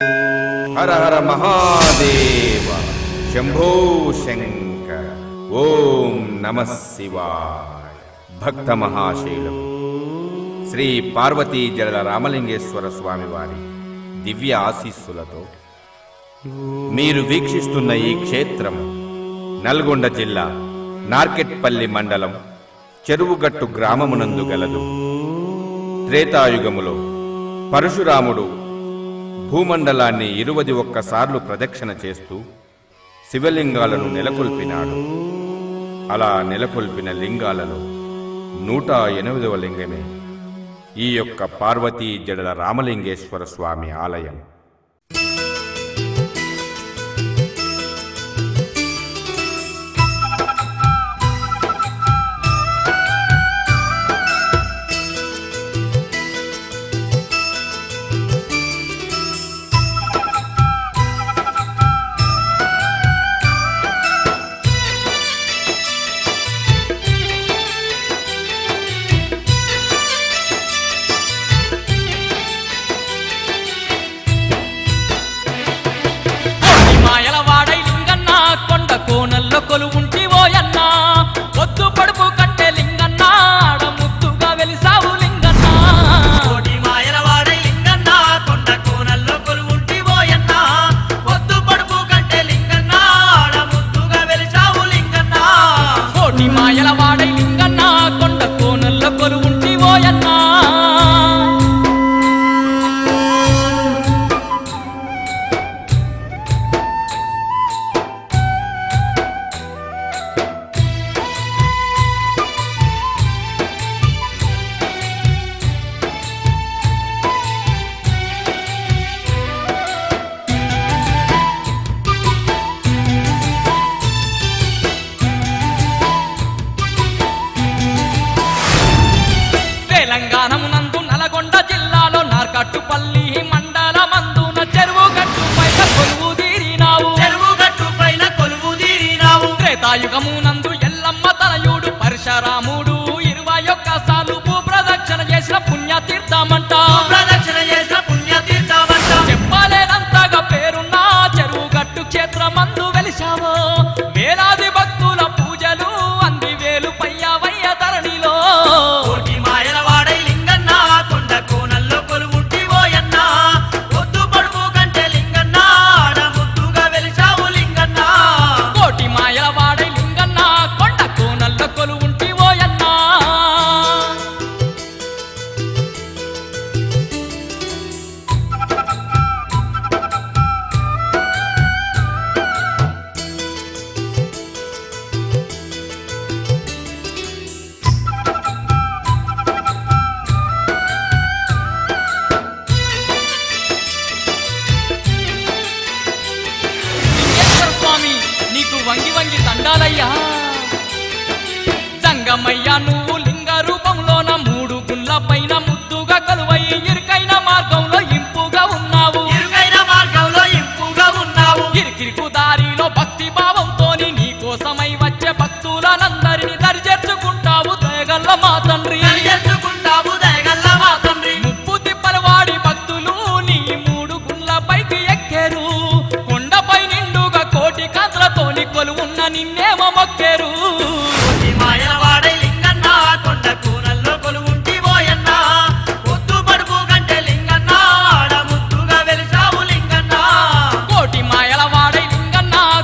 హర హర మహాదేవ. శంభో శంకర. ఓం నమ శివాయ. భక్త మహాశైలం శ్రీ పార్వతీ జల రామలింగేశ్వర స్వామి వారి దివ్య ఆశీస్సులతో మీరు వీక్షిస్తున్న ఈ క్షేత్రం నల్గొండ జిల్లా నార్కెట్పల్లి మండలం చెరువుగట్టు గ్రామమునందు గలదు. త్రేతాయుగములో పరశురాముడు భూమండలాన్ని ఇరువది ఒక్కసార్లు ప్రదక్షిణ చేస్తూ శివలింగాలను నెలకొల్పినాడు. అలా నెలకొల్పిన లింగాలలో నూట ఎనిమిదవ లింగమే. ఈ యొక్క పార్వతీ జడల రామలింగేశ్వర స్వామి ఆలయం. మాయల వాడై లింగన్న కొండ కోనల్లో కొలువుంటి తీరినావు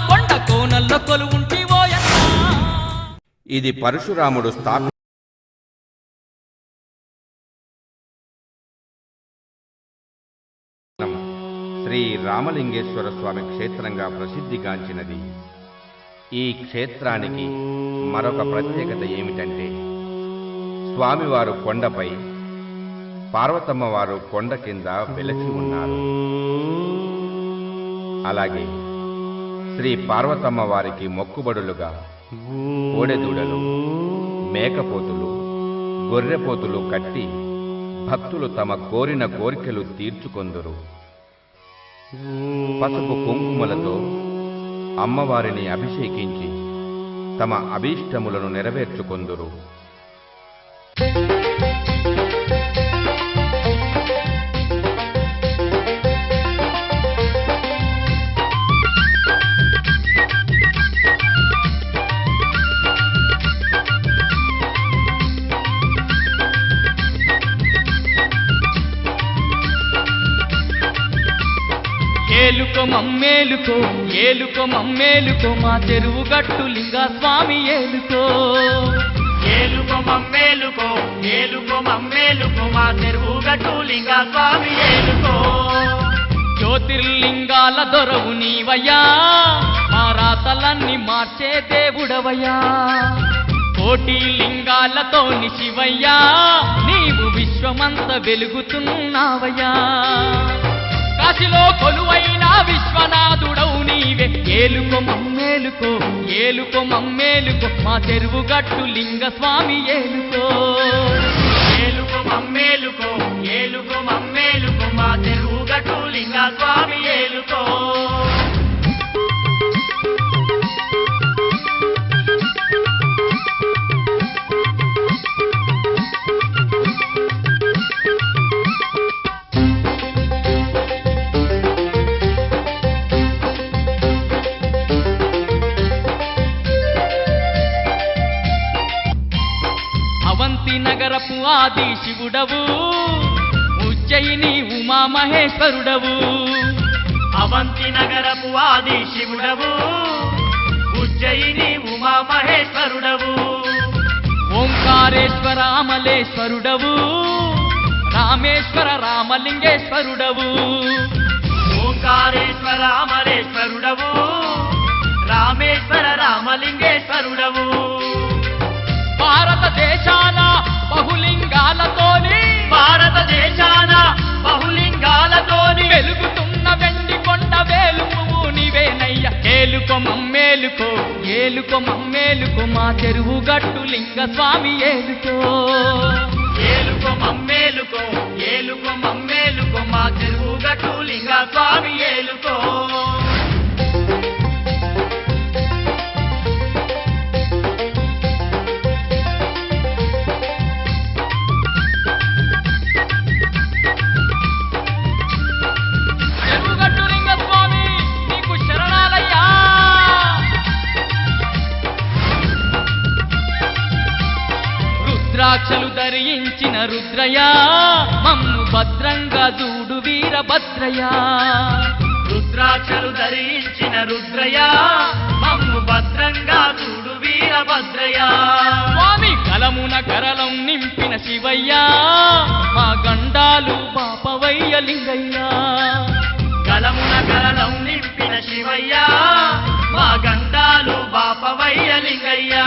కొండ కోనల్లో కొలువుంటి ఓయన్నా ఇది పరశురాముడు స్థాపి శ్రీ రామలింగేశ్వర స్వామి క్షేత్రంగా ప్రసిద్ధిగాంచినది. ఈ క్షేత్రానికి మరొక ప్రత్యేకత ఏమిటంటే స్వామివారు కొండపై పార్వతమ్మ వారు కొండ కింద వెలసి ఉన్నారు. అలాగే శ్రీ పార్వతమ్మ వారికి మొక్కుబడులుగా కోడెదూడలు మేకపోతులు గొర్రెపోతులు కట్టి భక్తులు తమ కోరిన కోరికలు తీర్చుకొందురు. పసుపు కుంకుమలతో అమ్మవారిని అభిషేకించి తమ అభీష్టములను నెరవేర్చుకొందురు. ఏలుకో మమ్మేలుకో ఏలుకో మమ్మేలుకో మా చెరువు గట్టు లింగ స్వామి ఏలుకో. ఏలుకో మమ్మేలుకో ఏలుకో మమ్మేలుకో మా చెరువు గట్టు లింగ స్వామి ఏలుకో. జ్యోతిర్లింగాల దొరవు నీవయ్యా మా రాతలన్నీ మార్చే దేవుడవయ్యా. కోటి లింగాలతో శివయ్యా నీవు విశ్వమంత వెలుగుతున్నావయ్యా. కాశీలో కొలువైన విశ్వనాథుడవు నీవే. ఏలుకో మమ్మేలుకో ఏలుకో మమ్మేలుకో మా చెరువు గట్టు లింగ స్వామి ఏలుకో. ఏలుకో మమ్మేలుకో ఏలుకో మమ్మేలుకో మా చెరువు గట్టు లింగ స్వామి నగరపు ఆది శివుడవు ఉజ్జయిని ఉమామహేశ్వరుడవు అవంతి నగరపు ఆది శివుడవు ఉజ్జయిని ఉమామహేశ్వరుడవు ఓంకారేశ్వర అమలేశ్వరుడవు రామేశ్వర రామలింగేశ్వరుడవు. ఓంకారేశ్వర అమరేశ్వరుడవు రామేశ్వర రామలింగేశ్వరుడవు. భారతదేశాల బహులింగాలతోని భారతదేశాన బహులింగాలతోని వెలుగుతున్న వెండి కొండ వేలు పువ్వు నీవేనయ్య ఏలుకో మమ్మేలుకో ఏలుకో మమ్మేలుకో మా చెరువు గట్టు లింగ స్వామి ఏలుకో. ఏలుకో మమ్మేలుకో ఏలుకో మమ్మేలుకో మా చెరువు గట్టు లింగ స్వామి ఏలుకో. రుద్రాక్షలు ధరించిన రుద్రయ మమ్ము భద్రంగా చూడు వీరభద్రయా రుద్రాక్షలు ధరించిన రుద్రయ మమ్ము భద్రంగా చూడు వీరభద్రయా స్వామి కలమున కరలం నింపిన శివయ్యా. మా గండాలు పాపవయ్య లింగయ్యా. గలమున కరలం నింపిన శివయ్యా. మా గండాలు బాపవయ్య లింగయ్యా.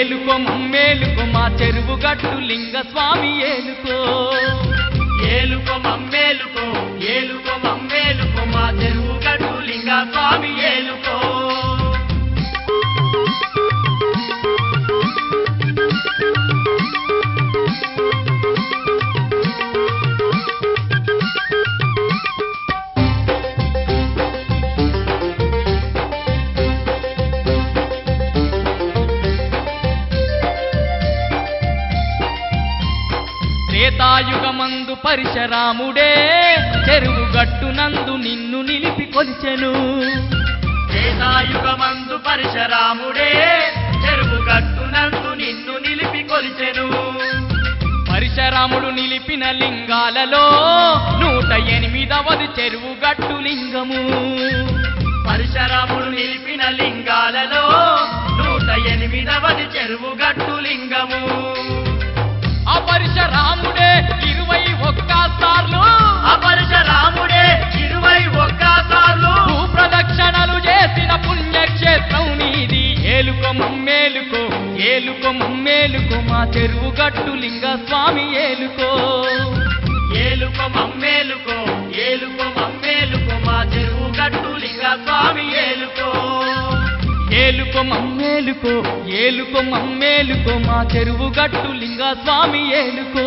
ఏలుకో మమ్మేలుకో మా చెరువు గట్టు లింగ స్వామి ఏలుకో. త్రేతాయుగమందు పరిశరాముడే చెరువు గట్టునందు నిన్ను నిలిపి కొలిచెను. త్రేతాయుగమందు పరశురాముడే చెరువు గట్టునందు నిన్ను నిలిపి కొలిచెను. పరిశరాముడు నిలిపిన లింగాలలో నూట ఎనిమిదవది చెరువు గట్టు లింగము. పరశురాముడు నిలిపిన లింగాలలో నూట ఎనిమిదవది చెరువు గట్టు లింగము. ఆ పరిశరాముడే ఇరవై మమ్మేలుకో ఏలుకో మమ్మేలుకో మా చెరువు గట్టు లింగ స్వామి ఏలుకో. ఏలుకో మమ్మేలుకో ఏలుకో మమ్మేలుకో మా చెరువు గట్టు లింగ స్వామి ఏలుకో. ఏలుకో మమ్మేలుకో ఏలుకో మమ్మేలుకో మా చెరువు గట్టు లింగ స్వామి ఏలుకో.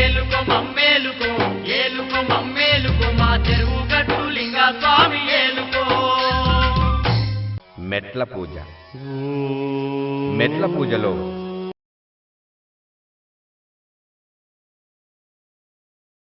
ఏలుకో మమ్మేలుకో ఏలుకో మమ్మేలుకో మా చెరువు గట్టు లింగ స్వామి ఏలుకో. మెట్ల పూజ. మెట్ల పూజలో